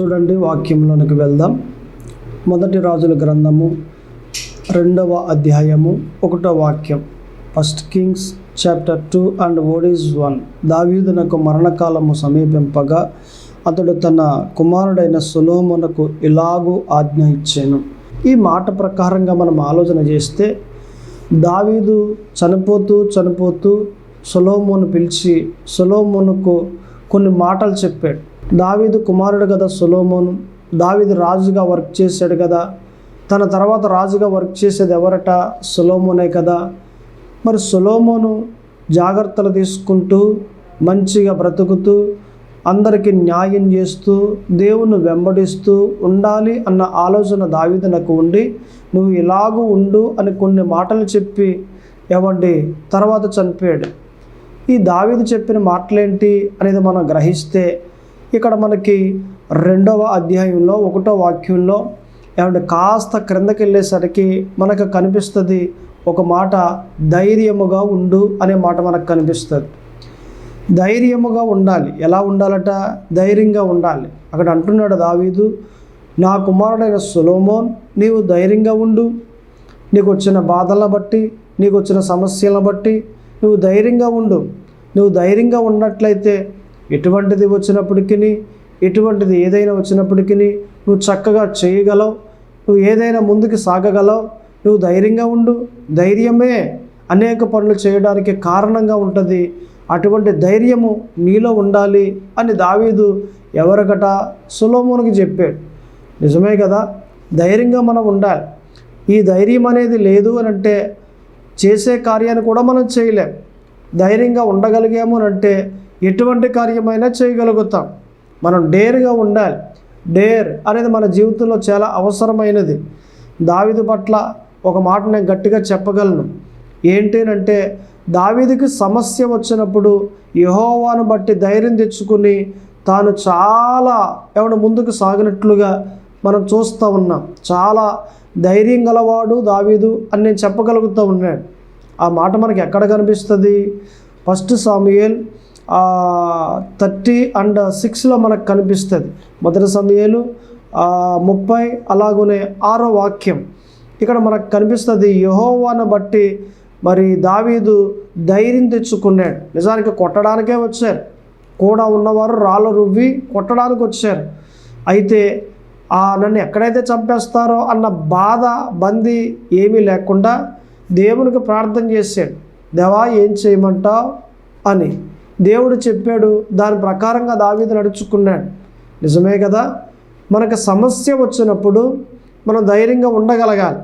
చూడండి వాక్యంలోనికి వెళ్దాం. మొదటి రాజుల గ్రంథము రెండవ అధ్యాయము ఒకటో వాక్యం. First Kings chapter two and word is one దావీదునకు మరణకాలము సమీపింపగా అతడు తన కుమారుడైన సులోమునకు ఇలాగూ ఆజ్ఞ ఇచ్చాను. ఈ మాట ప్రకారంగా మనం ఆలోచన చేస్తే దావీదు చనిపోతూ చనిపోతూ సొలోమోను పిలిచి సొలోమోనుకు కొన్ని మాటలు చెప్పాడు. దావీదు కుమారుడు కదా సులోమోను. దావీదు రాజుగా వర్క్ చేశాడు కదా తన తర్వాత రాజుగా వర్క్ చేసేది ఎవరట? సులోమోనే కదా. మరి సులోమోను జాగ్రత్తలు తీసుకుంటూ మంచిగా బ్రతుకుతూ అందరికీ న్యాయం చేస్తూ దేవుణ్ణి వెంబడిస్తూ ఉండాలి అన్న ఆలోచన దావీదునకు ఉండి నువ్వు ఇలాగూ ఉండు అని కొన్ని మాటలు చెప్పి ఇవ్వండి తర్వాత చనిపోయాడు ఈ దావీదు చెప్పిన మాటలేంటి అనేది మనం గ్రహిస్తే ఇక్కడ మనకి రెండవ అధ్యాయంలో ఒకటో వాక్యంలో ఏమంటే కాస్త క్రిందకి వెళ్ళేసరికి మనకు కనిపిస్తుంది ఒక మాట ధైర్యముగా ఉండు అనే మాట మనకు కనిపిస్తుంది. ధైర్యముగా ఉండాలి. ఎలా ఉండాలట? ధైర్యంగా ఉండాలి. అక్కడ అంటున్నాడు దావీదు నా కుమారుడైన సులోమోన్ నీవు ధైర్యంగా ఉండు. నీకు వచ్చిన బాధలను బట్టి నీకు వచ్చిన సమస్యలను బట్టి నువ్వు ధైర్యంగా ఉండు. నువ్వు ధైర్యంగా ఉన్నట్లయితే ఎటువంటిది వచ్చినప్పటికీ ఎటువంటిది ఏదైనా వచ్చినప్పటికీ నువ్వు చక్కగా చేయగలవు నువ్వు ఏదైనా ముందుకు సాగగలవు నువ్వు ధైర్యంగా ఉండు ధైర్యమే అనేక పనులు చేయడానికి కారణంగా ఉంటుంది. అటువంటి ధైర్యము నీలో ఉండాలి అని దావీదు ఎవరికట సులోమునికి చెప్పాడు. నిజమే కదా? ధైర్యంగా మనం ఉండాలి. ఈ ధైర్యం అనేది లేదు అని అంటే చేసే కార్యాన్ని కూడా మనం చేయలేం. ధైర్యంగా ఉండగలిగాము అని అంటే ఎటువంటి కార్యమైనా చేయగలుగుతాం. మనం డేర్గా ఉండాలి. డేర్ అనేది మన జీవితంలో చాలా అవసరమైనది. దావిది పట్ల ఒక మాట నేను గట్టిగా చెప్పగలను. ఏంటంటే దావీదికి సమస్య వచ్చినప్పుడు యహోవాను బట్టి ధైర్యం తెచ్చుకుని తాను చాలా ఎవడ ముందుకు సాగినట్లుగా మనం చూస్తూ ఉన్నాం. చాలా ధైర్యం గలవాడు దావీదు అని నేను చెప్పగలుగుతూ ఉన్నాడు ఆ మాట మనకి ఎక్కడ కనిపిస్తుంది? ఫస్ట్ సామ్యుయల్ థర్టీ అండ్ సిక్స్లో మనకు కనిపిస్తుంది. మొదటి సమయాలు ముప్పై అలాగనే ఆరో వాక్యం. ఇక్కడ మనకు కనిపిస్తుంది యహోవాను బట్టి మరి దావీదు ధైర్యం తెచ్చుకున్నాడు. నిజానికి కొట్టడానికే వచ్చారు. కూడా ఉన్నవారు రాళ్ళు రువ్వి కొట్టడానికి వచ్చారు. అయితే ఆ నన్ను ఎక్కడైతే చంపేస్తారో అన్న బాధ బందీ ఏమీ లేకుండా దేవునికి ప్రార్థన చేశాడు. దేవా ఏం చేయమంటావు? అని. దేవుడు చెప్పాడు దాని ప్రకారంగా దావీదు నడుచుకున్నాడు. నిజమే కదా? మనకు సమస్య వచ్చినప్పుడు మనం ధైర్యంగా ఉండగలగాలి.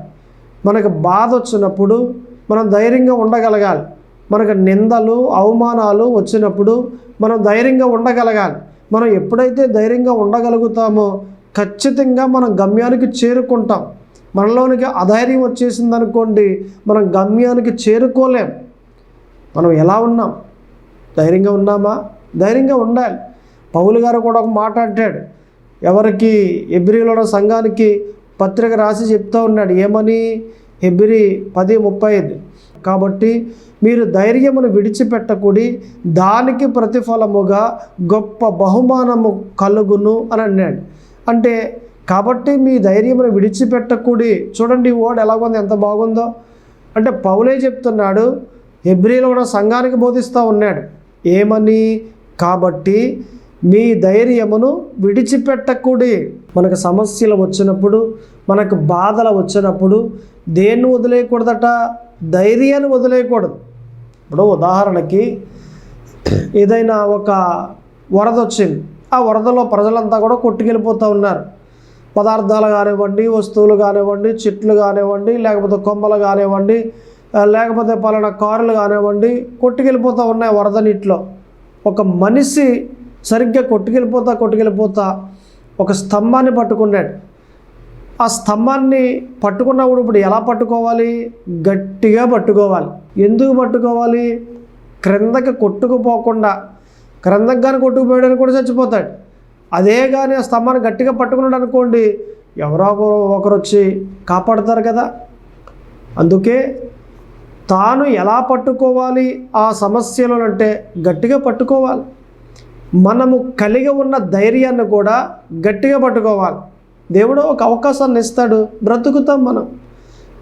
మనకు బాధ వచ్చినప్పుడు మనం ధైర్యంగా ఉండగలగాలి. మనకు నిందలు అవమానాలు వచ్చినప్పుడు మనం ధైర్యంగా ఉండగలగాలి. మనం ఎప్పుడైతే ధైర్యంగా ఉండగలుగుతామో ఖచ్చితంగా మనం గమ్యానికి చేరుకుంటాం. మనలోనికి అధైర్యం వచ్చేసింది అనుకోండి మనం గమ్యానికి చేరుకోలేం. మనం ఎలా ఉన్నాం? ధైర్యంగా ఉన్నామా? ధైర్యంగా ఉండాలి. పౌలు గారు కూడా ఒక మాట అంటాడు. ఎవరికి? ఎబ్రిలో సంఘానికి పత్రిక రాసి చెప్తూ ఉన్నాడు. ఏమని? ఎబ్రి పది ముప్పై ఐదు. కాబట్టి మీరు ధైర్యమును విడిచిపెట్టకుడి దానికి ప్రతిఫలముగా గొప్ప బహుమానము కలుగును అని అన్నాడు. అంటే కాబట్టి మీ ధైర్యమును విడిచిపెట్టకూడి. చూడండి ఓడ్ ఎలాగుంది ఎంత బాగుందో. అంటే పౌలే చెప్తున్నాడు ఎబ్రిలో ఉన్న సంఘానికి బోధిస్తూ ఉన్నాడు. ఏమని? కాబట్టి మీ ధైర్యమును విడిచిపెట్టకూడి. మనకు సమస్యలు వచ్చినప్పుడు మనకు బాధలు వచ్చినప్పుడు దేన్ని వదిలేయకూడదట? ధైర్యాన్ని వదిలేయకూడదు. ఇప్పుడు ఉదాహరణకి ఏదైనా ఒక వరద వచ్చింది. ఆ వరదలో ప్రజలంతా కూడా కొట్టుకెళ్ళిపోతూ ఉన్నారు. పదార్థాలు కానివ్వండి వస్తువులు కానివ్వండి చెట్లు కానివ్వండి లేకపోతే కొమ్మలు కానివ్వండి లేకపోతే పలానా కారులు కానివ్వండి కొట్టుకెళ్ళిపోతూ ఉన్నాయి వరద నీటిలో. ఒక మనిషి సరిగ్గా కొట్టుకెళ్ళిపోతా కొట్టుకెళ్ళిపోతా ఒక స్తంభాన్ని పట్టుకున్నాడు. ఆ స్తంభాన్ని పట్టుకున్నప్పుడు ఇప్పుడు ఎలా పట్టుకోవాలి? గట్టిగా పట్టుకోవాలి. ఎందుకు పట్టుకోవాలి? క్రిందకి కొట్టుకుపోకుండా క్రిందకి కానీ కొట్టుకుపోయాడని కూడా చచ్చిపోతాడు. అదే కానీ ఆ స్తంభాన్ని గట్టిగా పట్టుకున్నాడు అనుకోండి ఎవరో ఒకరు ఒకరు వచ్చి కాపాడతారు కదా. అందుకే తాను ఎలా పట్టుకోవాలి? ఆ సమస్యలు అంటే గట్టిగా పట్టుకోవాలి. మనము కలిగి ఉన్న ధైర్యాన్ని కూడా గట్టిగా పట్టుకోవాలి. దేవుడు ఒక అవకాశాన్ని ఇస్తాడు. బ్రతుకుతాం మనం.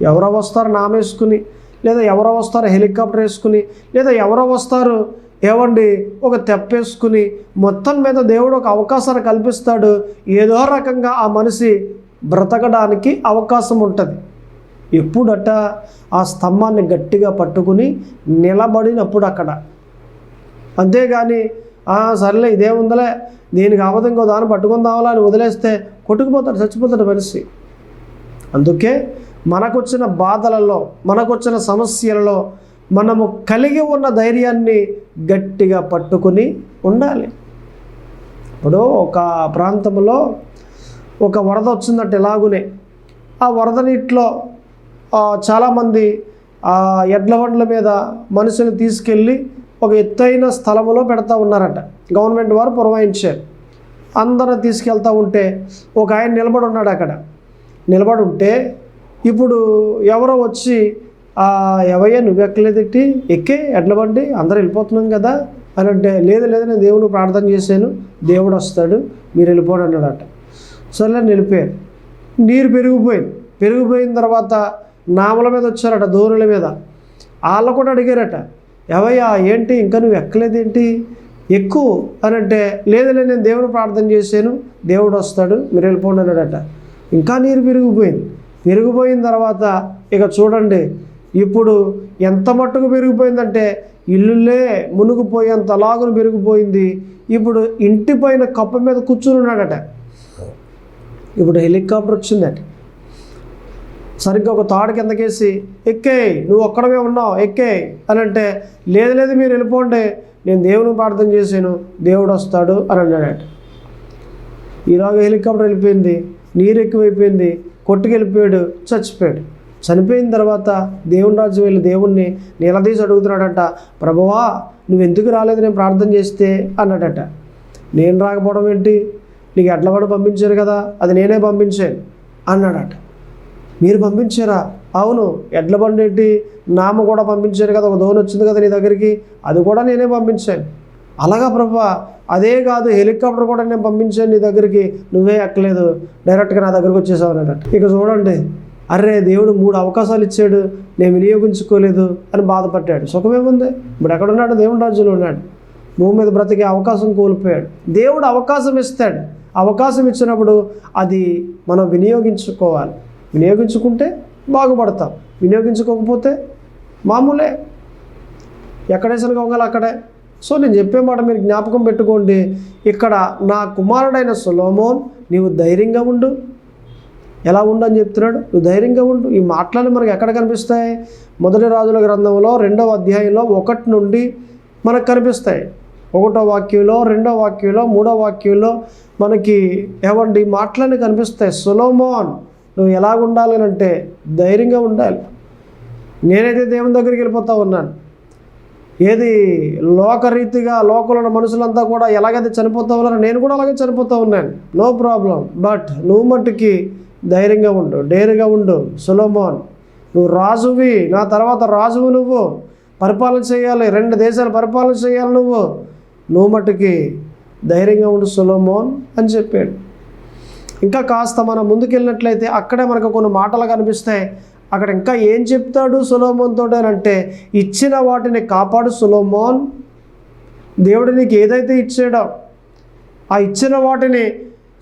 ఎవరో వస్తారు నామేసుకుని లేదా ఎవరో వస్తారు హెలికాప్టర్ వేసుకుని లేదా ఎవరో వస్తారు ఏవండి ఒక తెప్పేసుకుని మొత్తం మీద దేవుడు ఒక అవకాశాన్ని కల్పిస్తాడు. ఏదో రకంగా ఆ మనిషి బ్రతకడానికి అవకాశం ఉంటుంది. ఎప్పుడట ఆ స్తంభాన్ని గట్టిగా పట్టుకుని నిలబడినప్పుడు అక్కడ. అంతేగాని సర్లే ఇదేముందలే దీనికి అవధం ఇంకో దాన్ని పట్టుకుందామలా అని వదిలేస్తే కొట్టుకుపోతాడు చచ్చిపోతాడు మనిషి. అందుకే మనకొచ్చిన బాధలలో మనకొచ్చిన సమస్యలలో మనము కలిగి ఉన్న ధైర్యాన్ని గట్టిగా పట్టుకుని ఉండాలి. ఇప్పుడు ఒక ప్రాంతంలో ఒక వరద వచ్చిందంటే ఎలాగునే ఆ వరద నీటిలో చాలామంది ఆ ఎడ్ల బండ్ల మీద మనుషులు తీసుకెళ్ళి ఒక ఎత్తైన స్థలంలో పెడతా ఉన్నారట. గవర్నమెంట్ వారు పురమాయించారు. అందరూ తీసుకెళ్తా ఉంటే ఒక ఆయన నిలబడి ఉన్నాడు అక్కడ. నిలబడి ఉంటే ఇప్పుడు ఎవరో వచ్చి ఎవయ్యా నువ్వు ఎక్కలేదెట్టి ఎక్కే ఎడ్ల బండి అందరూ వెళ్ళిపోతున్నాం కదా అని అంటే లేదు లేదు నేను దేవుని ప్రార్థన చేశాను దేవుడు వస్తాడు మీరు వెళ్ళిపోండి అన్నాడట. సరే నిలిపారు. నీరు పెరిగిపోయింది. పెరిగిపోయిన తర్వాత నామల మీద వచ్చారట దోరుల మీద. వాళ్ళు కూడా అడిగారట ఎవయ్యా ఏంటి? ఇంకా నువ్వు ఎక్కలేదేంటి? ఎక్కువ అని అంటే లేదులే నేను దేవుని ప్రార్థన చేశాను దేవుడు వస్తాడు మీరు వెళ్ళిపోండి అన్నాడట. ఇంకా నీరు పెరిగిపోయింది పెరిగిపోయిన తర్వాత ఇక చూడండి ఇప్పుడు ఎంత మట్టుకు పెరిగిపోయిందంటే ఇల్లులే మునిగిపోయేంత లాగును పెరిగిపోయింది ఇప్పుడు ఇంటి పైన కప్ప మీద కూర్చుని ఉన్నాడట. ఇప్పుడు హెలికాప్టర్ వచ్చిందట. సరిగ్గా ఒక తాడు కిందకేసి ఎక్కే నువ్వు ఒక్కడమే ఉన్నావు ఎక్కే అని అంటే లేదు లేదు మీరు వెళ్ళిపోండి నేను దేవుని ప్రార్థన చేశాను దేవుడు వస్తాడు అని అన్నాడట. ఈరోజు హెలికాప్టర్ వెళ్ళిపోయింది నీరు ఎక్కువైపోయింది కొట్టుకెళ్ళిపోయాడు చచ్చిపోయాడు. చనిపోయిన తర్వాత దేవుని రాజ్యం వెళ్ళి దేవుణ్ణి నిలదీసి అడుగుతున్నాడట ప్రభువా నువ్వు ఎందుకు రాలేదు నేను ప్రార్థన చేస్తే అన్నాడట. నేను రాకపోవడం ఏంటి? నీకు ఎడ్లబడి పంపించారు కదా అది నేనే పంపించాను అన్నాడట. మీరు పంపించారా? అవును ఎడ్ల బండి ఏంటి? నామ కూడా పంపించారు కదా ఒక దోని వచ్చింది కదా నీ దగ్గరికి. అది కూడా నేనే పంపించాను. అలాగా ప్రభా అదే కాదు హెలికాప్టర్ కూడా నేను పంపించాను నీ దగ్గరికి. నువ్వే ఎక్కలేదు. డైరెక్ట్గా నా దగ్గరకు వచ్చేసావు అన్నట్టు. ఇక చూడండి. అరే దేవుడు మూడు అవకాశాలు ఇచ్చాడు. నేను వినియోగించుకోలేదు అని బాధపడ్డాడు. సుఖమేముంది? ఇప్పుడు ఎక్కడున్నాడు? దేవుడు రాజ్యంలో ఉన్నాడు. భూమి మీద బ్రతికే అవకాశం కోల్పోయాడు. దేవుడు అవకాశం ఇస్తాడు. అవకాశం ఇచ్చినప్పుడు అది మనం వినియోగించుకోవాలి. వినియోగించుకుంటే బాగుపడతాం. వినియోగించుకోకపోతే మామూలే. ఎక్కడేసిన గొంగలు అక్కడే. సో నేను చెప్పే మాట మీరు జ్ఞాపకం పెట్టుకోండి. ఇక్కడ నా కుమారుడైన సులోమోన్ నీవు ధైర్యంగా ఉండు. ఎలా ఉండు అని చెప్తున్నాడు? నువ్వు ధైర్యంగా ఉండు. ఈ మాటలను మనకు ఎక్కడ కనిపిస్తాయి? మొదటి రాజుల గ్రంథంలో రెండవ అధ్యాయంలో ఒకటి నుండి మనకు కనిపిస్తాయి. ఒకటో వాక్యంలో రెండో వాక్యంలో మూడో వాక్యంలో మనకి ఏమండి మాటలన్నీ కనిపిస్తాయి. సులోమోన్ నువ్వు ఎలాగ ఉండాలి అంటే ధైర్యంగా ఉండాలి. నేనైతే దేవుని దగ్గరికి వెళ్ళిపోతా ఉన్నాను. ఏది లోకరీతిగా లోకంలో ఉన్న మనుషులంతా కూడా ఎలాగైతే చనిపోతా ఉన్నారో నేను కూడా అలాగే చనిపోతూ ఉన్నాను. నో ప్రాబ్లం బట్ నువ్వు మట్టుకి ధైర్యంగా ఉండు. డేరుగా ఉండు. సులోమోన్ నువ్వు రాజువి. నా తర్వాత రాజువు నువ్వు. పరిపాలన చేయాలి. రెండు దేశాలు పరిపాలన చేయాలి నువ్వు. నువ్వు మట్టుకి ధైర్యంగా ఉండు సులోమోన్ అని చెప్పాడు. ఇంకా కాస్త మనం ముందుకెళ్ళినట్లయితే అక్కడే మనకు కొన్ని మాటలు కనిపిస్తాయి. అక్కడ ఇంకా ఏం చెప్తాడు సులోమోన్తో అంటే ఇచ్చిన వాటిని కాపాడు సులోమోన్. దేవుడు నీకు ఏదైతే ఇచ్చాడో ఆ ఇచ్చిన వాటిని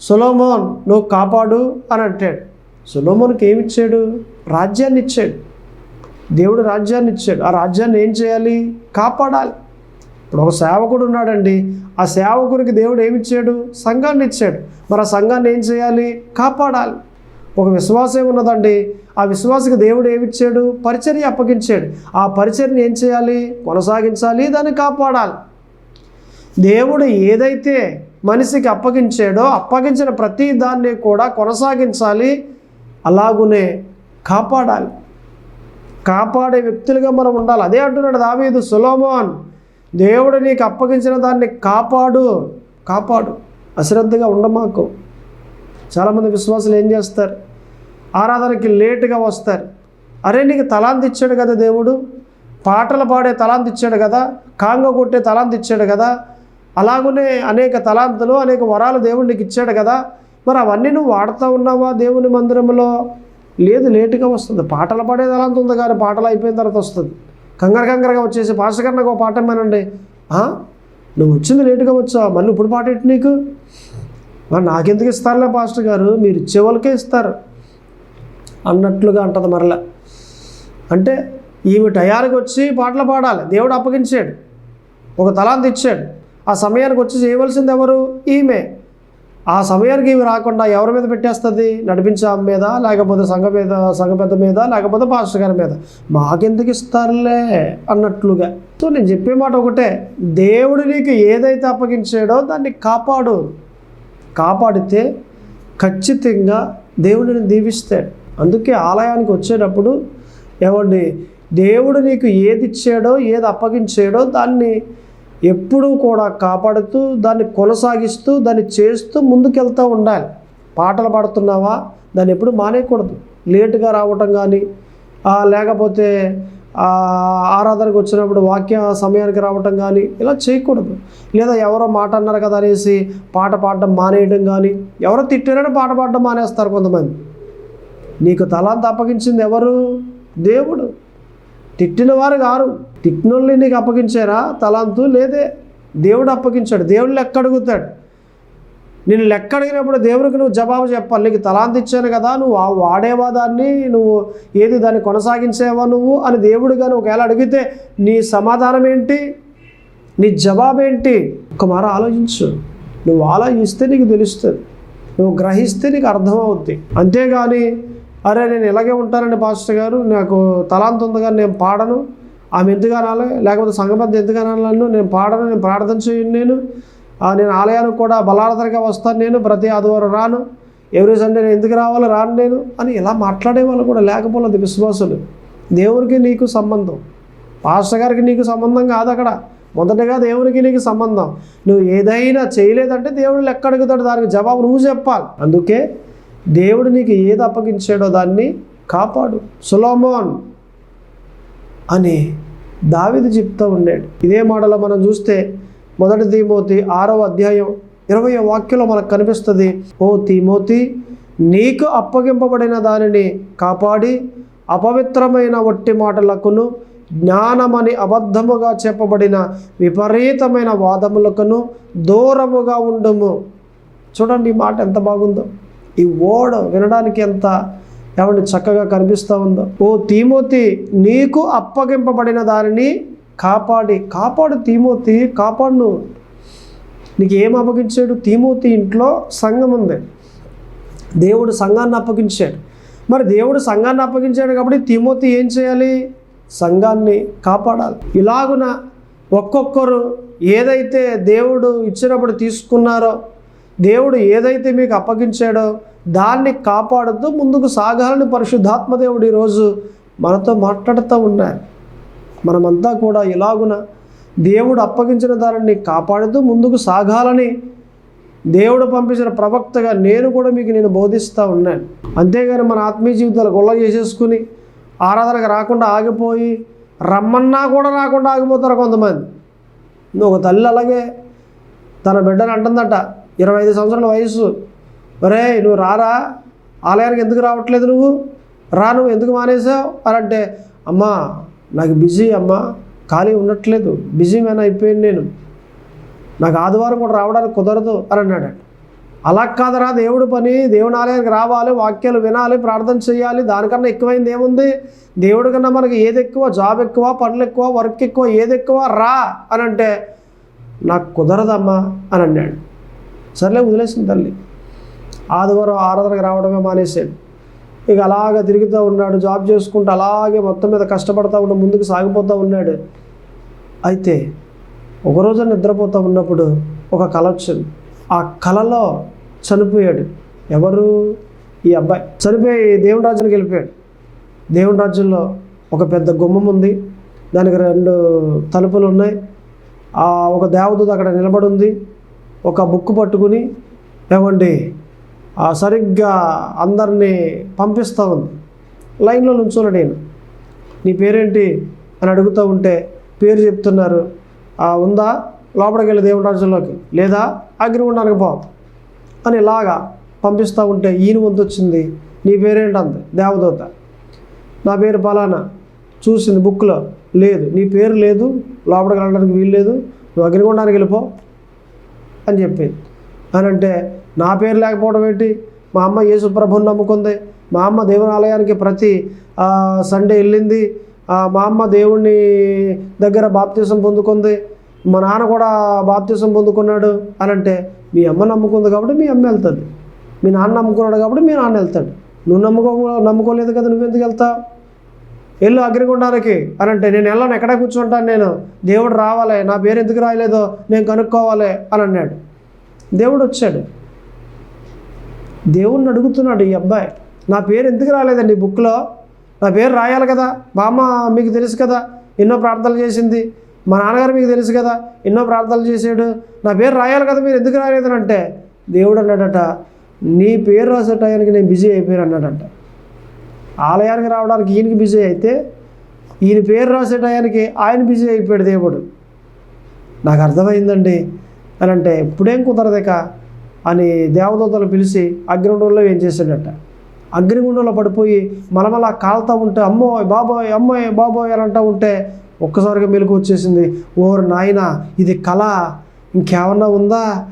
సులోమోన్ నువ్వు కాపాడు అని అంటాడు. సులోమోన్కి ఏమి ఇచ్చాడు? రాజ్యాన్ని ఇచ్చాడు. దేవుడు రాజ్యాన్ని ఇచ్చాడు. ఆ రాజ్యాన్ని ఏం చేయాలి? కాపాడాలి. ఇప్పుడు ఒక సేవకుడు ఉన్నాడండి. ఆ సేవకుడికి దేవుడు ఏమి ఇచ్చాడు? సంఘాన్ని ఇచ్చాడు. మరి ఆ సంఘాన్ని ఏం చేయాలి? కాపాడాలి. ఒక విశ్వాసం ఉన్నదండి. ఆ విశ్వాసకి దేవుడు ఏమిచ్చాడు పరిచర్య అప్పగించాడు. ఆ పరిచర్ని ఏం చేయాలి? కొనసాగించాలి. దాన్ని కాపాడాలి. దేవుడు ఏదైతే మనిషికి అప్పగించాడో అప్పగించిన ప్రతి దాన్ని కూడా కొనసాగించాలి. అలాగునే కాపాడాలి. కాపాడే వ్యక్తులుగా మనం ఉండాలి. అదే అంటున్నాడు దావీదు సులోమోన్. దేవుడు నీకు అప్పగించిన దాన్ని కాపాడు కాపాడు. అశ్రద్ధగా ఉండమాకు. చాలామంది విశ్వాసులు ఏం చేస్తారు? ఆరాధనకి లేటుగా వస్తారు. అరే నీకు తలాంతి ఇచ్చాడు కదా దేవుడు? పాటలు పాడే తలాంతి ఇచ్చాడు కదా? కాంగ కొట్టే తలాంతి ఇచ్చాడు కదా? అలాగనే అనేక తలాంతులు అనేక వరాలు దేవుడు నీకు ఇచ్చాడు కదా? మరి అవన్నీ నువ్వు వాడుతూ ఉన్నావా దేవుని మందిరంలో? లేదు లేటుగా వస్తుంది. పాటలు పాడే తలాంత ఉంది కానీ పాటలు అయిపోయిన తర్వాత వస్తుంది. కంగారు కంగారుగా వచ్చేసి పాస్టర్ గారు నాకు ఒక పాట ఇమ్మానండి నువ్వు వచ్చింది లేటుగా వచ్చా? మళ్ళీ ఇప్పుడు పాట ఏంటి నీకు? మరి నాకెందుకు ఇస్తారులే పాస్టర్ గారు? మీరు ఇచ్చే వాళ్ళకే ఇస్తారు. అన్నట్లుగా అంటది మరలా. అంటే ఈమె టయానికి వచ్చి పాటలు పాడాలి. దేవుడు అప్పగించాడు. ఒక తలాంత ఇచ్చాడు. ఆ సమయానికి వచ్చి చేయవలసింది ఎవరు? ఈమె. ఆ సమయానికి ఇవి రాకుండా ఎవరి మీద పెట్టేస్తుంది? నడిపించే ఆమె మీద లేకపోతే సంఘ మీద సంఘ పెద్ద మీద లేకపోతే పాస్టర్ గారి మీద? మాకెందుకు ఇస్తారులే అన్నట్లుగా. సో నేను చెప్పే మాట ఒకటే. దేవుడు నీకు ఏదైతే అప్పగించాడో దాన్ని కాపాడు. కాపాడితే ఖచ్చితంగా దేవుడిని దీవిస్తాడు. అందుకే ఆలయానికి వచ్చేటప్పుడు ఏమండి దేవుడు నీకు ఏది ఇచ్చాడో ఏది అప్పగించాడో దాన్ని ఎప్పుడూ కూడా కాపాడుతూ దాన్ని కొనసాగిస్తూ దాన్ని చేస్తూ ముందుకెళ్తూ ఉండాలి. పాటలు పాడుతున్నావా? దాన్ని ఎప్పుడు మానేయకూడదు. లేటుగా రావటం కానీ లేకపోతే ఆరాధనకు వచ్చినప్పుడు వాక్య సమయానికి రావటం కానీ ఇలా చేయకూడదు. లేదా ఎవరో మాట అన్నారు కదా అనేసి పాట పాడడం మానేయడం కానీ ఎవరో తిట్టారని పాట పాడడం మానేస్తారు కొంతమంది. నీకు తలాంత అప్పగించింది ఎవరు? దేవుడు. తిట్టిన వారు గారు తిట్టినోళ్ళని నీకు అప్పగించారా? తలాంతు లేదే. దేవుడు అప్పగించాడు. దేవుడు లెక్క అడుగుతాడు. నేను లెక్క అడిగినప్పుడు దేవుడికి నువ్వు జవాబు చెప్పాలి. నీకు తలాంతి ఇచ్చాను కదా. నువ్వు ఆ వాడేవా దాన్ని? నువ్వు ఏది దాన్ని కొనసాగించేవా నువ్వు? అని దేవుడు కానీ ఒకవేళ అడిగితే నీ సమాధానం ఏంటి? నీ జవాబు ఏంటి? ఒక మార ఆలోచించు. నువ్వు ఆలోచిస్తే నీకు తెలుస్తుంది. నువ్వు గ్రహిస్తే నీకు అర్థమవుద్ది. అంతేగాని అరే నేను ఇలాగే ఉంటానండి పాస్టర్ గారు నాకు తలాంత ఉందిగా నేను పాడను. ఆమె ఎందుకు అనాలి? లేకపోతే సంఘబద్ధ ఎందుకు అనాలను నేను పాడను నేను ప్రార్థన చేయను నేను. నేను ఆలయానికి కూడా బలార్థనగా వస్తాను నేను ప్రతి ఆదివారం రాను. ఎవరి సండే నేను ఎందుకు రావాలి? రాను నేను అని ఇలా మాట్లాడే వాళ్ళు కూడా లేకపోలేదు విశ్వాసులు. దేవునికి నీకు సంబంధం. పాస్టర్ గారికి నీకు సంబంధం కాదు అక్కడ. మొదటగా దేవునికి నీకు సంబంధం. నువ్వు ఏదైనా చేయలేదంటే దేవుడు లెక్క అడుగుతాడు దానికి జవాబు నువ్వు చెప్పాలి. అందుకే దేవుడు నీకు ఏది అప్పగించాడో దాన్ని కాపాడు. సులోమోన్ అని దావిది చెప్తూ ఉండేడు. ఇదే మాటలో మనం చూస్తే మొదటి తీమోతి ఆరవ అధ్యాయం ఇరవై వాక్యంలో మనకు కనిపిస్తుంది ఓ తీమోతి నీకు అప్పగింపబడిన దానిని కాపాడి అపవిత్రమైన వట్టి మాటలకును జ్ఞానమని అబద్ధముగా చెప్పబడిన విపరీతమైన వాదములకును దూరముగా ఉండము. చూడండి ఈ మాట ఎంత బాగుందో. ఈ ఓడ వినడానికి ఎంత ఏమంటే చక్కగా కనిపిస్తూ ఉందో? ఓ తీమోతి నీకు అప్పగింపబడిన దానిని కాపాడి. కాపాడు తీమోతి కాపాడు నీకు ఏం అప్పగించాడు? తీమోతి ఇంట్లో సంఘం ఉంది. దేవుడు సంఘాన్ని అప్పగించాడు. మరి దేవుడు సంఘాన్ని అప్పగించాడు కాబట్టి తిమోతి ఏం చేయాలి? సంఘాన్ని కాపాడాలి. ఇలాగున ఒక్కొక్కరు ఏదైతే దేవుడు ఇచ్చినప్పుడు తీసుకున్నారో దేవుడు ఏదైతే మీకు అప్పగించాడో దాన్ని కాపాడుతూ ముందుకు సాగాలని పరిశుద్ధాత్మదేవుడు ఈరోజు మనతో మాట్లాడుతూ ఉన్నారు. మనమంతా కూడా ఇలాగున దేవుడు అప్పగించిన దానిని కాపాడుతూ ముందుకు సాగాలని దేవుడు పంపించిన ప్రవక్తగా నేను కూడా మీకు నేను బోధిస్తూ ఉన్నాను. అంతేగాని మన ఆత్మీయ జీవితాలు గొల్ల చేసేసుకుని ఆరాధనకు రాకుండా ఆగిపోయి రమ్మన్నా కూడా రాకుండా ఆగిపోతారు కొంతమంది. నువ్వు ఒక తల్లి అలాగే తన బిడ్డను అంటుందట ఇరవై ఐదు సంవత్సరాల వయసు ఒరే నువ్వు రారా? ఆలయానికి ఎందుకు రావట్లేదు నువ్వు? రా నువ్వు ఎందుకు మానేసావు అని అంటే అమ్మా నాకు బిజీ అమ్మా ఖాళీ ఉండట్లేదు. బిజీ మ్యాన్ అయిపోయాను నేను. నాకు ఆదివారం కూడా రావడానికి కుదరదు అని అన్నాడు. అలా కాదరా దేవుడు పని. దేవుని ఆలయానికి రావాలి వాక్యాలు వినాలి ప్రార్థన చేయాలి. దానికన్నా ఎక్కువైంది ఏముంది? దేవుడి కన్నా మనకి ఏది ఎక్కువ? జాబ్ ఎక్కువ పనులు ఎక్కువ వర్క్ ఎక్కువ ఏది ఎక్కువ? రా అని అంటే నాకు కుదరదమ్మా అని అన్నాడు. సర్లే వదిలేసింది తల్లి. ఆదివారం ఆరాధనకు రావడమే మానేసాడు ఇక అలాగ తిరుగుతూ ఉన్నాడు జాబ్ చేసుకుంటూ అలాగే మొత్తం మీద కష్టపడతా ఉండి ముందుకు సాగిపోతూ ఉన్నాడు. అయితే ఒకరోజు నిద్రపోతూ ఉన్నప్పుడు ఒక కళ వచ్చింది. ఆ కళలో చనిపోయాడు. ఎవరు? ఈ అబ్బాయి. చనిపోయి దేవుని రాజ్యానికి వెళ్ళిపోయాడు. దేవుని రాజ్యంలో ఒక పెద్ద గుమ్మం ఉంది. దానికి రెండు తలుపులు ఉన్నాయి. ఆ ఒక దేవదూత అక్కడ నిలబడి ఉంది. ఒక బుక్ పట్టుకుని ఏమండి సరిగ్గా అందరినీ పంపిస్తూ ఉంది. లైన్లో నుంచున్నాడు నేను. నీ పేరేంటి? అని అడుగుతూ ఉంటే పేరు చెప్తున్నారు. ఉందా? లోపలికి వెళ్ళి దేవుని రాజ్యంలోకి. లేదా? అగ్నిగుండానికి పో. అని ఇలాగా పంపిస్తూ ఉంటే ఈయన ముందు వచ్చింది. నీ పేరేంటంది దేవదూత. నా పేరు పలానా? చూసింది బుక్లో. లేదు. నీ పేరు లేదు. లోపలికి వెళ్ళడానికి వీలు లేదు. నువ్వు అగ్నిగుండానికి వెళ్ళిపో. అని చెప్పింది అని అంటే నా పేరు లేకపోవడం ఏంటి? మా అమ్మ యేసు ప్రభుని నమ్ముకుంది. మా అమ్మ దేవుని ఆలయానికి ప్రతి సండే వెళ్ళింది. మా అమ్మ దేవుణ్ణి దగ్గర బాప్తీసం పొందుకుంది. మా నాన్న కూడా బాప్తీసం పొందుకున్నాడు అని అంటే మీ అమ్మ నమ్ముకుంది కాబట్టి మీ అమ్మ వెళ్తుంది. మీ నాన్న నమ్ముకున్నాడు కాబట్టి మీ నాన్న వెళ్తాడు. నువ్వు నమ్ముకో నమ్ముకోలేదు కదా నువ్వెందుకు వెళ్తావు? వెళ్ళు అగ్నిగుండానికి అని అంటే నేను వెళ్ళను ఎక్కడ కూర్చుంటాను నేను? దేవుడు రావాలి నా పేరు ఎందుకు రాయలేదో నేను కనుక్కోవాలి అని అన్నాడు. దేవుడు వచ్చాడు. దేవుణ్ణి అడుగుతున్నాడు ఈ అబ్బాయి నా పేరు ఎందుకు రాలేదండి బుక్లో? నా పేరు రాయాలి కదా బామ్మ మీకు తెలుసు కదా ఎన్నో ప్రార్థనలు చేసింది మా నాన్నగారు మీకు తెలుసు కదా ఎన్నో ప్రార్థనలు చేశాడు నా పేరు రాయాలి కదా మీరు ఎందుకు రాలేదని అంటే దేవుడు అన్నాడట నీ పేరు రాసే టయానికి నేను బిజీ అయిపోయాను అన్నాడట. ఆలయానికి రావడానికి ఈయనకి బిజీ అయితే ఈయన పేరు రాసే టయానికి ఆయన బిజీ అయిపోయాడు దేవుడు. నాకు అర్థమైందండి. అని అంటే ఇప్పుడేం కుదరదేక అని దేవదూతలు పిలిచి అగ్నిగుండంలో ఏం చేశాడట? అగ్నిగుండంలో పడిపోయి మలమలా కాలుతూ ఉంటే అమ్మో బాబోయ్ అమ్మాయి బాబోయ్ అని అంటూ ఉంటే ఒక్కసారిగా మెలకు వచ్చేసింది. ఓరు నాయన ఇది కళ. ఇంకేమన్నా ఉందా?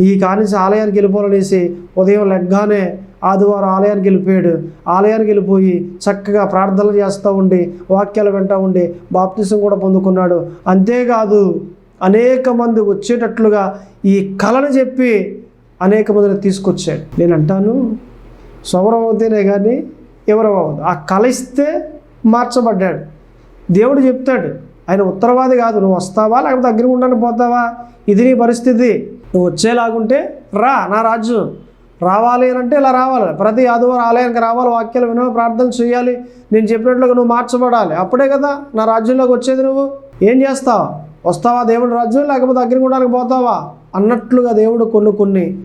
ఈ కానిసి ఆలయానికి వెళ్ళిపోవాలనేసి ఉదయం లెగ్గానే ఆదివారం ఆలయానికి వెళ్ళిపోయాడు. ఆలయానికి వెళ్ళిపోయి చక్కగా ప్రార్థనలు చేస్తూ ఉండి వాక్యాలు వింటూ ఉండి బాప్తిసం కూడా పొందుకున్నాడు. అంతేకాదు అనేక మంది వచ్చేటట్లుగా ఈ కళను చెప్పి అనేక మందిని తీసుకొచ్చాడు. నేను అంటాను సౌరం అవుతేనే కానీ ఎవరం అవ్వదు ఆ కళ ఇస్తే మార్చబడ్డాడు. దేవుడు చెప్తాడు ఆయన ఉత్తరవాది కాదు నువ్వు వస్తావా? లేకపోతే అగ్నిగుండానికి పోతావా? ఇది నీ పరిస్థితి. నువ్వు వచ్చేలాగుంటే రా నా రాజ్యం రావాలి అని అంటే ఇలా రావాలి. ప్రతి ఆదివారం ఆలయానికి రావాలి వాక్యాలు వినో ప్రార్థన చేయాలి. నేను చెప్పినట్లుగా నువ్వు మార్చబడాలి. అప్పుడే కదా నా రాజ్యంలోకి వచ్చేది నువ్వు. ఏం చేస్తావా? వస్తావా దేవుడు రాజ్యం? లేకపోతే అగ్నిగుండానికి పోతావా? అన్నట్లుగా దేవుడు కొన్ని కొన్ని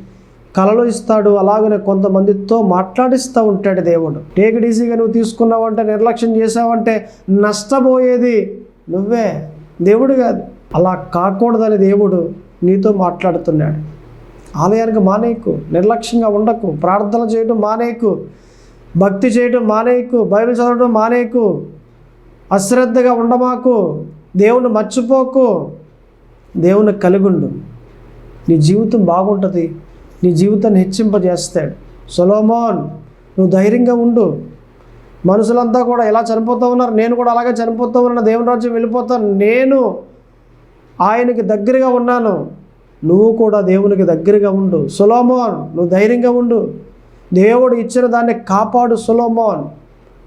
కళలు ఇస్తాడు. అలాగనే కొంతమందితో మాట్లాడిస్తూ ఉంటాడు దేవుడు. టేక్ ఈజీగా నువ్వు తీసుకున్నావంటే నిర్లక్ష్యం చేసావంటే నష్టపోయేది నువ్వే. దేవుడు కాదు. అలా కాకూడదని దేవుడు నీతో మాట్లాడుతున్నాడు. ఆలయానికి మానేయకు నిర్లక్ష్యంగా ఉండకు ప్రార్థన చేయడం మానేయకు భక్తి చేయడం మానేయకు బైబిల్ చదవడం మానేయకు అశ్రద్ధగా ఉండమాకు దేవుని మర్చిపోకు. దేవుని కలిగుండు. నీ జీవితం బాగుంటుంది. నీ జీవితాన్ని హెచ్చింపజేస్తాడు. సొలోమోన్ నువ్వు ధైర్యంగా ఉండు. మనుషులంతా కూడా ఎలా చనిపోతూ ఉన్నారు. నేను కూడా అలాగే చనిపోతూ ఉన్నాను. దేవుని రాజ్యం వెళ్ళిపోతాను. నేను ఆయనకి దగ్గరగా ఉన్నాను. నువ్వు కూడా దేవునికి దగ్గరగా ఉండు. సులోమోన్ నువ్వు ధైర్యంగా ఉండు. దేవుడు ఇచ్చిన దాన్ని కాపాడు సులోమోన్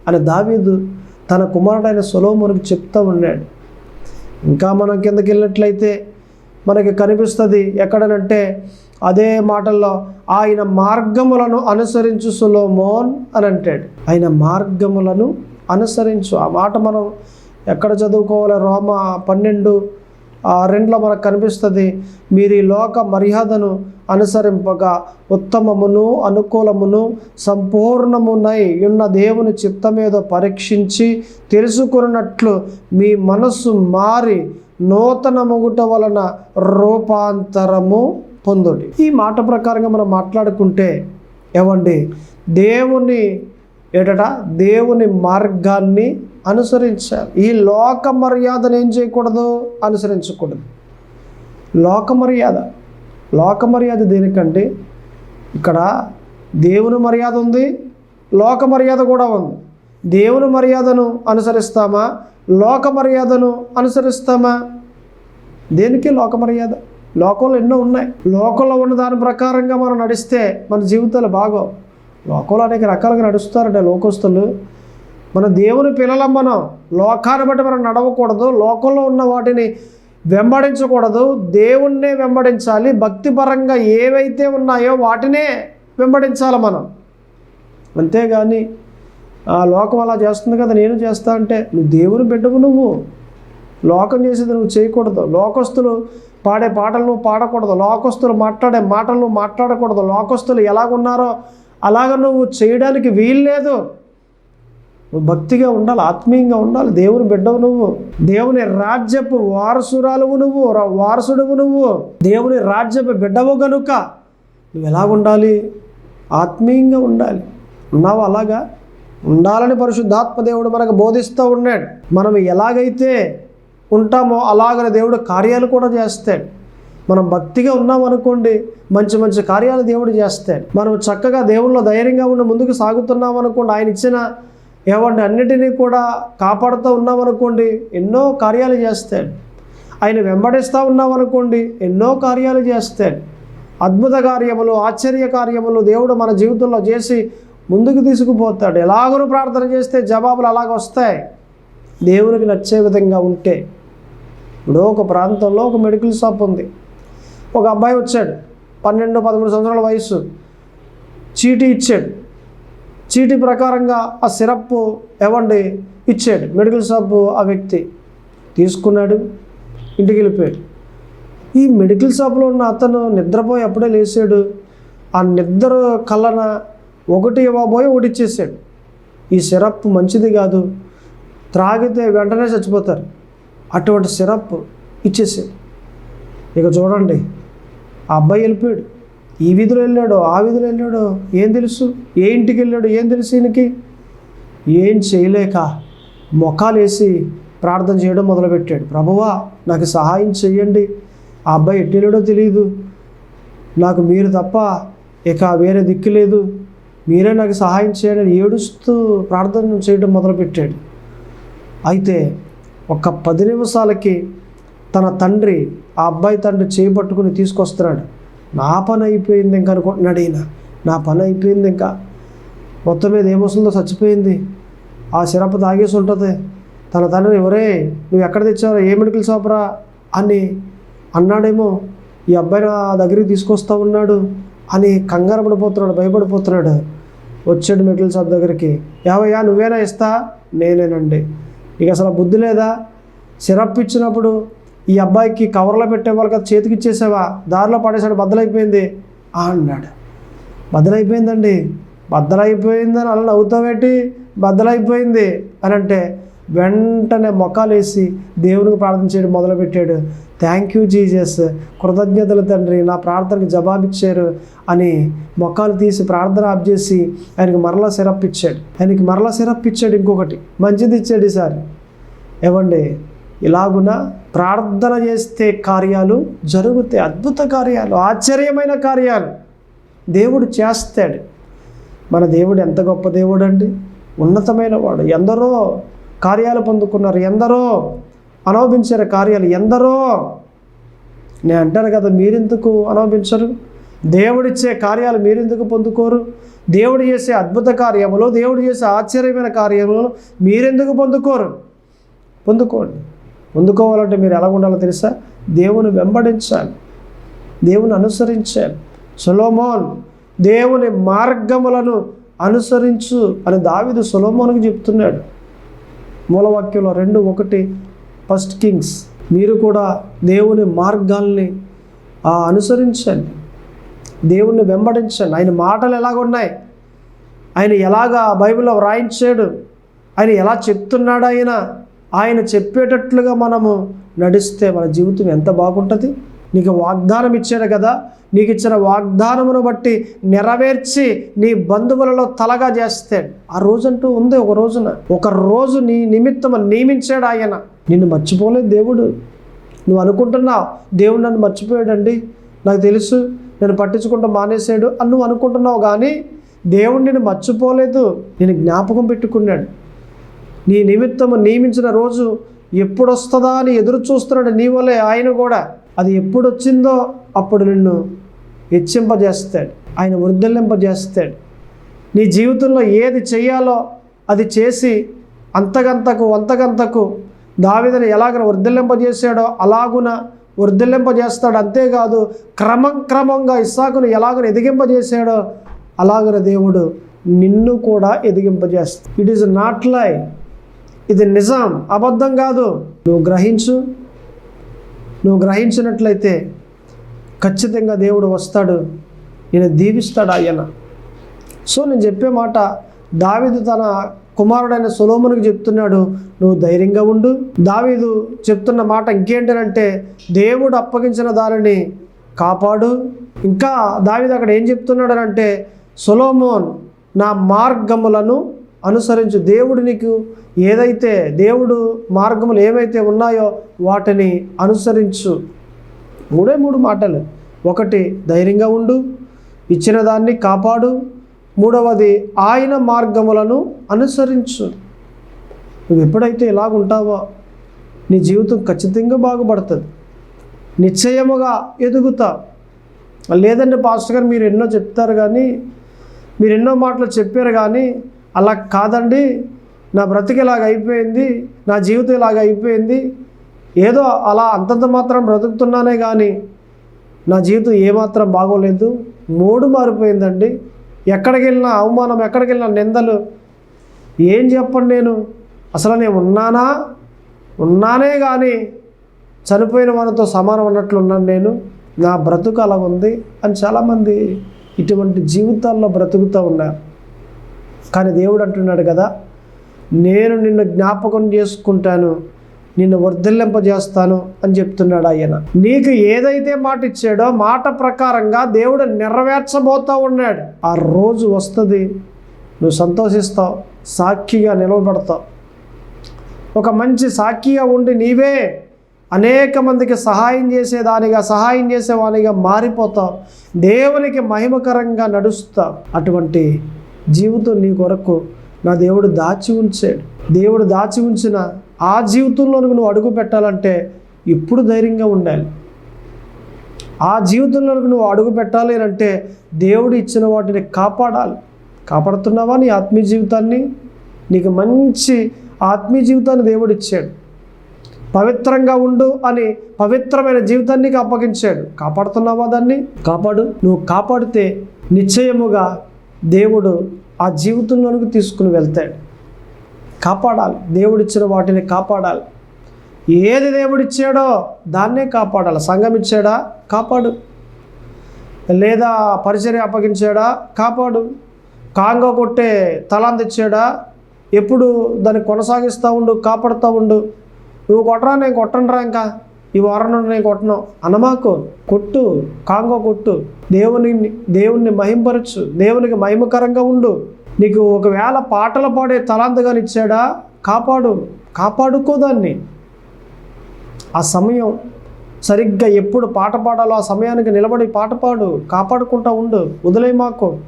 అని దావీదు తన కుమారుడైన సులోమోన్కి చెప్తూ ఉన్నాడు. ఇంకా మనం కిందకి వెళ్ళినట్లయితే మనకి కనిపిస్తుంది ఎక్కడనంటే అదే మాటల్లో ఆయన మార్గములను అనుసరించు సులోమోన్ అని అంటాడు. ఆయన మార్గములను అనుసరించు. ఆ మాట మనం ఎక్కడ చదువుకోవాలి? రోమ పన్నెండు ఆ రెండులో మనకు కనిపిస్తుంది. మీరు ఈ లోక మర్యాదను అనుసరింపగా ఉత్తమమును అనుకూలమును సంపూర్ణమునై ఉన్న దేవుని చిత్తమేదో పరీక్షించి తెలుసుకున్నట్లు మీ మనస్సు మారి నూతన ముగుట వలన రూపాంతరము పొందుడి. ఈ మాట ప్రకారంగా మనం మాట్లాడుకుంటే ఏమండి? దేవుని ఏటట దేవుని మార్గాన్ని అనుసరించాలి. ఈ లోక మర్యాదను ఏం చేయకూడదు? అనుసరించకూడదు. లోక మర్యాద లోక మర్యాద దేనికంటే ఇక్కడ దేవుని మర్యాద ఉంది లోక మర్యాద కూడా ఉంది. దేవుని మర్యాదను అనుసరిస్తామా? లోక మర్యాదను అనుసరిస్తామా? దేనికి లోక మర్యాద లోకంలో ఎన్నో ఉన్నాయి. లోకంలో ఉన్న దాని ప్రకారంగా మనం నడిస్తే మన జీవితాలు బాగో లోకంలో అనేక రకాలుగా నడుస్తారంటే లోకస్తులు. మన దేవుని పిల్లలం మనం లోకాన్ని బట్టి మనం నడవకూడదు లోకంలో ఉన్న వాటిని వెంబడించకూడదు. దేవుణ్ణే వెంబడించాలి. భక్తిపరంగా ఏవైతే ఉన్నాయో వాటినే వెంబడించాలి మనం. అంతేగాని ఆ లోకం అలా చేస్తుంది కదా నేను చేస్తా అంటే నువ్వు దేవుని బిడ్డవు నువ్వు. లోకం చేసేది నువ్వు చేయకూడదు. లోకస్తులు పాడే పాటలు నువ్వు పాడకూడదు. లోకస్తులు మాట్లాడే మాటలు నువ్వు మాట్లాడకూడదు. లోకస్తులు ఎలాగున్నారో అలాగ నువ్వు చేయడానికి వీల్లేదు నువ్వు భక్తిగా ఉండాలి ఆత్మీయంగా ఉండాలి. దేవుని బిడ్డవు నువ్వు. దేవుని రాజ్యపు వారసురాలువు నువ్వు వారసుడువు నువ్వు. దేవుని రాజ్యపు బిడ్డవు గనుక నువ్వు ఎలా ఉండాలి ఆత్మీయంగా ఉండాలి. ఉన్నావు అలాగా? ఉండాలని పరిశుద్ధాత్మ దేవుడు మనకు బోధిస్తూ ఉన్నాడు. మనం ఎలాగైతే ఉంటామో అలాగనే దేవుడు కార్యాలు కూడా చేస్తాడు. మనం భక్తిగా ఉన్నాం అనుకోండి మంచి మంచి కార్యాలు దేవుడు చేస్తాడు. మనం చక్కగా దేవుల్లో ధైర్యంగా ఉండి ముందుకు సాగుతున్నాం అనుకోండి ఆయన ఇచ్చిన ఏమంటే అన్నిటినీ కూడా కాపాడుతూ ఉన్నామనుకోండి ఎన్నో కార్యాలు చేస్తాడు. ఆయన వెంబడిస్తూ ఉన్నామనుకోండి ఎన్నో కార్యాలు చేస్తాడు. అద్భుత కార్యములు ఆశ్చర్య కార్యములు దేవుడు మన జీవితంలో చేసి ముందుకు తీసుకుపోతాడు. ఎలాగో ప్రార్థన చేస్తే జవాబులు అలాగ వస్తాయి. దేవునికి నచ్చే విధంగా ఉంటే. ఇప్పుడు ఒక ప్రాంతంలో ఒక మెడికల్ షాప్ ఉంది. ఒక అబ్బాయి వచ్చాడు పన్నెండు పదమూడు సంవత్సరాల వయసు. చీటీ ఇచ్చాడు. చీటీ ప్రకారంగా ఆ సిరప్ ఇవ్వండి ఇచ్చాడు మెడికల్ షాప్ ఆ వ్యక్తి తీసుకున్నాడు ఇంటికి వెళ్ళిపోయాడు. ఈ మెడికల్ షాప్లో ఉన్న అతను నిద్రపోయి అప్పుడే లేచాడు. ఆ నిద్ర కళ్ళన ఒకటి ఇవ్వబోయి ఒకటి ఇచ్చేసాడు. ఈ సిరప్ మంచిది కాదు త్రాగితే వెంటనే చచ్చిపోతారు. అటువంటి సిరప్ ఇచ్చేసాడు. ఇక చూడండి ఆ అబ్బాయి వెళ్ళిపోయాడు. ఈ వీధిలో వెళ్ళాడు ఆ వీధిలో వెళ్ళాడు ఏం తెలుసు? ఏ ఇంటికి వెళ్ళాడు ఏం తెలుసు ఈయనకి? ఏం చేయలేక మొఖాలు వేసి ప్రార్థన చేయడం మొదలుపెట్టాడు. ప్రభువా నాకు సహాయం చేయండి ఆ అబ్బాయి ఎట్టెళ్ళాడో తెలియదు. నాకు మీరు తప్ప ఇక వేరే దిక్కు లేదు. మీరే నాకు సహాయం చేయండి ఏడుస్తూ ప్రార్థన చేయడం మొదలుపెట్టాడు. అయితే ఒక పది నిమిషాలకి తన తండ్రి ఆ అబ్బాయి తండ్రి చేపట్టుకుని తీసుకొస్తున్నాడు. నా పని అయిపోయింది ఇంకా అనుకుంటున్నాడు ఈయన. నా పని అయిపోయింది ఇంకా. మొత్తం మీద ఏమొస్తుందో చచ్చిపోయింది. ఆ సిరప్ తాగేసి ఉంటుంది. తన తండ్రి ఎవరే నువ్వు ఎక్కడ తెచ్చావు? ఏ మెడికల్ షాప్రా అని అన్నాడేమో. ఈ అబ్బాయి నా దగ్గరికి తీసుకొస్తా ఉన్నాడు అని కంగారు పడిపోతున్నాడు భయపడిపోతున్నాడు. వచ్చాడు మెడికల్ షాప్ దగ్గరికి. ఏవయ్యా నువ్వేనా ఇస్తా? నేనేనండి. ఇక అసలు బుద్ధి లేదా? సిరప్ ఇచ్చినప్పుడు ఈ అబ్బాయికి కవర్లో పెట్టేవాళ్ళు కదా చేతికి ఇచ్చేసావా? దారిలో పడేశాడు బద్దలైపోయింది. అన్నాడు. బద్దలైపోయిందండి. బద్దలైపోయిందని అలా నవ్వుతావేటి బద్దలైపోయింది అని అంటే వెంటనే మొక్కలు వేసి దేవునికి ప్రార్థన చేయడం మొదలుపెట్టాడు. థ్యాంక్ యూ జీజస్ కృతజ్ఞతలు తండ్రి. నా ప్రార్థనకి జవాబిచ్చారు అని మొక్కలు తీసి ప్రార్థన ఆప్ చేసి ఆయనకి మరలా సిరప్ ఇచ్చాడు. ఆయనకి మరలా సిరప్ ఇచ్చాడు ఇంకొకటి. మంచిది ఇచ్చాడు ఈసారి. ఏమండి? ఇలాగున? ప్రార్థన చేస్తే కార్యాలు జరుగుతాయి అద్భుత కార్యాలు ఆశ్చర్యమైన కార్యాలు దేవుడు చేస్తాడు. మన దేవుడు ఎంత గొప్ప దేవుడు అండి ఉన్నతమైన వాడు. ఎందరో కార్యాలు పొందుకున్నారు ఎందరో అనుభవించారు కార్యాలు ఎందరో నేను అంటాను కదా మీరెందుకు అనుభవించరు దేవుడిచ్చే కార్యాలు మీరెందుకు పొందుకోరు? దేవుడు చేసే అద్భుత కార్యములు దేవుడు చేసే ఆశ్చర్యమైన కార్యములు మీరెందుకు పొందుకోరు? పొందుకోండి. పొందుకోవాలంటే మీరు ఎలా ఉండాలో తెలుసా? దేవుని వెంబడించాలి. దేవుని అనుసరించాలి. సులోమోన్ దేవుని మార్గములను అనుసరించు అని దావిదు సులోమోన్కి చెప్తున్నాడు. మూలవాక్యంలో రెండు ఒకటి ఫస్ట్ కింగ్స్. మీరు కూడా దేవుని మార్గాల్ని అనుసరించండి. దేవుణ్ణి వెంబడించండి. ఆయన మాటలు ఎలాగున్నాయి? ఆయన ఎలాగా బైబిల్లో వ్రాయించాడు? ఆయన ఎలా చెప్తున్నాడు ఆయన? ఆయన చెప్పేటట్లుగా మనము నడిస్తే మన జీవితం ఎంత బాగుంటుంది? నీకు వాగ్దానం ఇచ్చాడు కదా? నీకు ఇచ్చిన వాగ్దానమును బట్టి నెరవేర్చి నీ బంధువులలో తలగా చేస్తాడు ఆ రోజంటూ ఉంది ఒక రోజున. ఒక రోజు నీ నిమిత్తం నియమించాడు ఆయన. నిన్ను మర్చిపోలేదు దేవుడు. నువ్వు అనుకుంటున్నావు దేవుడు నన్ను మర్చిపోయాడండి. నాకు తెలుసు నేను పట్టించుకుంటూ మానేశాడు అని నువ్వు అనుకుంటున్నావు కానీ దేవుడు నిన్ను మర్చిపోలేదు. నేను జ్ఞాపకం పెట్టుకున్నాడు. నీ నిమిత్తము నియమించిన రోజు ఎప్పుడొస్తుందా అని ఎదురు చూస్తున్నాడు నీ వల్లే ఆయన కూడా. అది ఎప్పుడు వచ్చిందో అప్పుడు నిన్ను హెచ్చింపజేస్తాడు. ఆయన వృద్ధలింపజేస్తాడు నీ జీవితంలో ఏది చేయాలో అది చేసి అంతకంతకు అంతకంతకు దావిదని ఎలాగ వర్ధిల్లింపజేశాడో అలాగున వర్ధిల్లింపజేస్తాడు అంతేకాదు క్రమం క్రమంగా ఇస్సాకును ఎలాగను ఎదిగింపజేసాడో అలాగన దేవుడు నిన్ను కూడా ఎదిగింపజేస్తాడు. ఇట్ ఈస్ నాట్ లైక్ ఇది నిజాం అబద్ధం కాదు. నువ్వు గ్రహించు నువ్వు గ్రహించినట్లయితే ఖచ్చితంగా దేవుడు వస్తాడు. నేను దీవిస్తాడు ఆయన? సో నేను చెప్పే మాట దావిదు తన కుమారుడైన సొలోమునికి చెప్తున్నాడు నువ్వు ధైర్యంగా ఉండు. దావీదు చెప్తున్న మాట ఇంకేంటంటే దేవుడు అప్పగించిన దానిని కాపాడు. ఇంకా దావీదు అక్కడ ఏం చెప్తున్నాడు అంటే సొలోమోన్ నా మార్గములను అనుసరించు. దేవుడు నీకు ఏదైతే దేవుడు మార్గములు ఏవైతే ఉన్నాయో వాటిని అనుసరించు. మూడే మూడు మాటలు. ఒకటి ధైర్యంగా ఉండు. ఇచ్చిన దాన్ని కాపాడు. మూడవది ఆయన మార్గములను అనుసరించు. నువ్వు ఎప్పుడైతే ఇలాగ ఉంటావో నీ జీవితం ఖచ్చితంగా బాగుపడుతుంది. నిశ్చయముగా ఎదుగుతా. లేదంటే పాస్టర్ గారు మీరు ఎన్నో చెప్తారు కానీ మీరు ఎన్నో మాటలు చెప్పారు కానీ అలా కాదండి. నా బ్రతికి ఇలాగ అయిపోయింది. నా జీవితం ఇలాగ అయిపోయింది. ఏదో అలా అంతంత మాత్రం బ్రతుకుతున్నానే కానీ నా జీవితం ఏమాత్రం బాగోలేదు. మూడు మారిపోయిందండి. ఎక్కడికి వెళ్ళినా అవమానం ఎక్కడికి వెళ్ళినా నిందలు. ఏం చెప్పండి నేను? అసలు నేను ఉన్నానా? ఉన్నానే కానీ చనిపోయిన వారితో సమానం అన్నట్లు ఉన్నాను నేను. నా బ్రతుకు అలా ఉంది అని చాలామంది ఇటువంటి జీవితాల్లో బ్రతుకుతూ ఉన్నారు. కానీ దేవుడు అంటున్నాడు కదా నేను నిన్ను జ్ఞాపకం చేసుకుంటాను నిన్ను వర్ధిల్లింపజేస్తాను అని చెప్తున్నాడు ఆయన. నీకు ఏదైతే మాట ఇచ్చాడో మాట ప్రకారంగా దేవుడు నెరవేర్చబోతూ ఉన్నాడు. ఆ రోజు వస్తుంది నువ్వు సంతోషిస్తావు సాక్షిగా నిలవబడతావు. ఒక మంచి సాక్షిగా ఉండి నీవే అనేక మందికి సహాయం చేసేదానిగా సహాయం చేసేవానిగా మారిపోతావు. దేవునికి మహిమకరంగా నడుస్తావు. అటువంటి జీవితం నీ కొరకు నా దేవుడు దాచి ఉంచాడు. దేవుడు దాచి ఉంచిన ఆ జీవితంలోనికి నువ్వు అడుగు పెట్టాలంటే ఇప్పుడు ధైర్యంగా ఉండాలి. ఆ జీవితంలోనికి నువ్వు అడుగు పెట్టాలి అంటే దేవుడు ఇచ్చిన వాటిని కాపాడాలి. కాపాడుతున్నావా నీ ఆత్మీయ జీవితాన్ని? నీకు మంచి ఆత్మీయ జీవితాన్ని దేవుడు ఇచ్చాడు. పవిత్రంగా ఉండు అని పవిత్రమైన జీవితాన్ని అప్పగించాడు. కాపాడుతున్నావా దాన్ని? కాపాడు. నువ్వు కాపాడితే నిశ్చయముగా దేవుడు ఆ జీవితంలోనికి తీసుకుని వెళ్తాడు. కాపాడాలి. దేవుడిచ్చిన వాటిని కాపాడాలి. ఏది దేవుడిచ్చాడో దాన్నే కాపాడాలి. సంఘం ఇచ్చాడా? కాపాడు. లేదా పరిచర్య అప్పగించాడా? కాపాడు. కాంగో కొట్టే తలాంత ఇచ్చాడా? ఎప్పుడు దాన్ని కొనసాగిస్తూ ఉండు కాపాడుతూ ఉండు. నువ్వు కొట్టరా నేను కొట్టనురా ఇంకా? ఈ వారం నుండి నేను కొట్టను. అనమాకు కొట్టు కాంగో కొట్టు. దేవుని దేవుణ్ణి మహింపరచు. దేవునికి మహిమకరంగా ఉండు. నీకు ఒకవేళ పాటలు పాడే తలాంతగా ఇచ్చాడా? కాపాడు. కాపాడుకో దాన్ని. ఆ సమయం సరిగ్గా ఎప్పుడు పాట పాడాలో ఆ సమయానికి నిలబడి పాట పాడు. కాపాడుకుంటా ఉండు. వదిలే మాకు.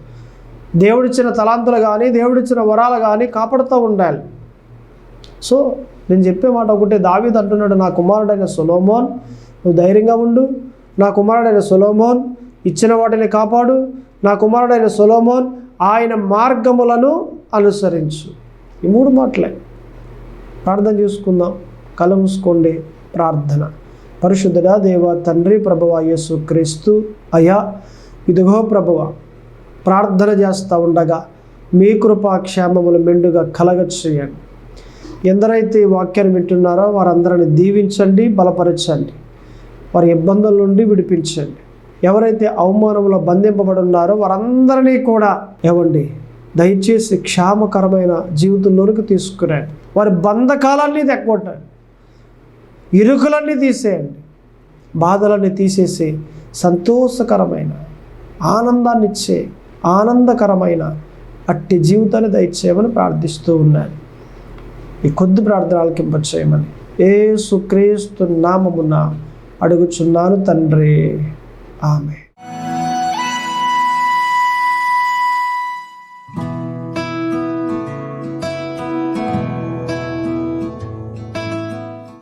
దేవుడిచ్చిన తలాంతులు కానీ దేవుడిచ్చిన వరాలు కానీ కాపాడుతూ ఉండాలి. సో నేను చెప్పే మాట ఒకటే దావీద్ అంటున్నాడు నా కుమారుడైన సొలోమోన్ నువ్వు ధైర్యంగా ఉండు. నా కుమారుడైన సొలోమోన్ ఇచ్చిన వాటిని కాపాడు. నా కుమారుడైన సొలోమోన్ ఆయన మార్గములను అనుసరించు. ఈ మూడు మాటలే. ప్రార్థన చేసుకుందాం. కళ్ళు మూసుకోండి. ప్రార్థన. పరిశుద్ధుడా దేవ తండ్రి ప్రభువ యేసు క్రీస్తు. అయా ఇదిగో ప్రభువ ప్రార్థన చేస్తూ ఉండగా మీ కృపా క్షేమములు మెండుగా కలగ చేయండి ఎందరైతే ఈ వాక్యాన్ని వింటున్నారో వారందరిని దీవించండి బలపరచండి. వారి ఇబ్బందుల నుండి విడిపించండి. ఎవరైతే అవమానంలో బంధింపబడి ఉన్నారో వారందరినీ కూడా ఇవ్వండి దయచేసి క్షామకరమైన జీవితంలోనికి తీసుకురండి. వారి బంధకాలన్నీ తెక్కొట్టండి ఇరుకులన్నీ తీసేయండి. బాధలన్నీ తీసేసి సంతోషకరమైన ఆనందాన్నిచ్చే ఆనందకరమైన అట్టి జీవితాన్ని దయచేయమని ప్రార్థిస్తూ ఉన్నాను. ఈ కొద్ది ప్రార్థన ఆలకింపచేయమని ఏ సుక్రీస్తు నామమున అడుగుచున్నాను తండ్రి. ఆమె